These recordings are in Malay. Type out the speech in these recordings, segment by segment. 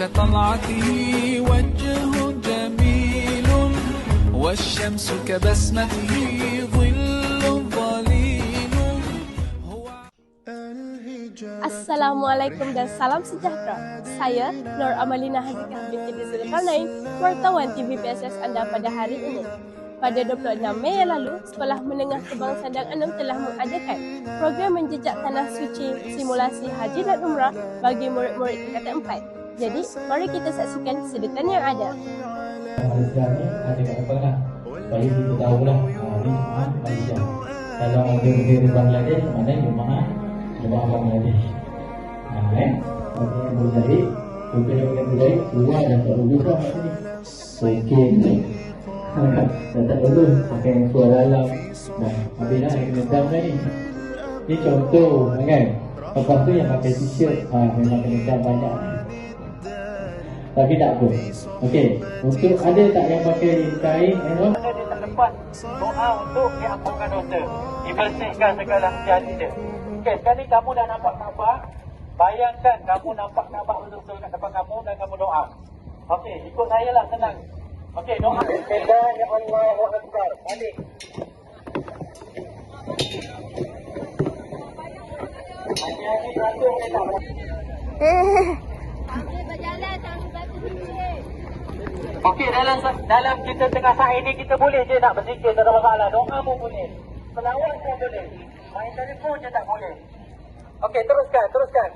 كطلعته وجه جميل والشمس كبسمته ظل ظليل هو Assalamualaikum dan salam sejahtera. Saya Nur Amalina Hazikah binti Zulkarnain, wartawan TVPSS anda pada hari ini. Pada 26 Mei yang lalu, Sekolah Menengah Kebang Sandang Enam telah mengadakan program menjejak tanah suci simulasi haji dan umrah bagi murid-murid tingkatan 4. Jadi, mari kita saksikan sedetan yang ada. Malaysia ni ada kat lah Bagi kita tahu lah ha, Ni jemaah Malaysia Kalau ada negara Bangladesh Mana jemaah Jemaah Bangladesh Ha eh Bagi yang berjahit Bukan yang boleh berjahit Keluar dan lulus lah kat Dan tak lulus Pakai yang suara dalam Dah habis lah yang kena dam dah ni Ni contoh kan Lepas tu yang pakai t-shirt ha, Memang kena dam banyak tapi tak apa. Okey, untuk ada tak yang pakai kain Anwar? Ada di tempat doa untuk diampunkan dosa. Dibersihkan segala hati dia. Okey, sekali kamu dah nampak Kaabah, bayangkan kamu nampak Kaabah betul-betul kat depan kamu dan kamu doa. Okey, ikut saya lah senang. Okey, doa. Bismillahirrahmanirrahim. Balik. Hati-hati teratur boleh tak? Okey dalam dalam kita tengah saat ini kita boleh je nak berzikir tak ada masalah. Doa pun boleh. Selawat pun boleh. Main telefon je tak boleh. Okey teruskan, teruskan.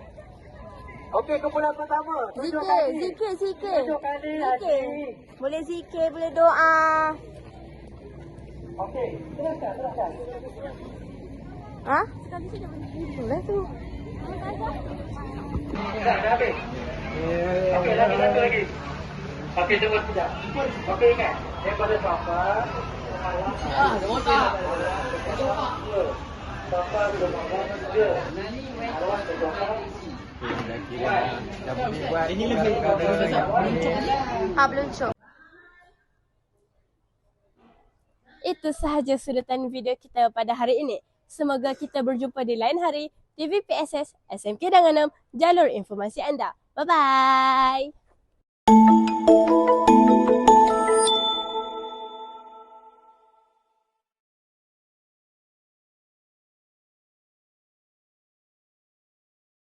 Okey kumpulan pertama. Zikir, zikir, zikir. Tujuh kali Zikir. Boleh zikir, boleh doa. Okey, teruskan, teruskan. Ha? Boleh tu. Dah, dah habis. Okey, lagi satu lagi. Okey, tunggu sekejap. Okey, ingat. Daripada Safa, Ah, Safa ke Safa. Ha, belum cok. Itu sahaja sudutan video kita pada hari ini. Semoga kita berjumpa di lain hari. TVPSS SMK Danganam, jalur informasi anda. Bye-bye.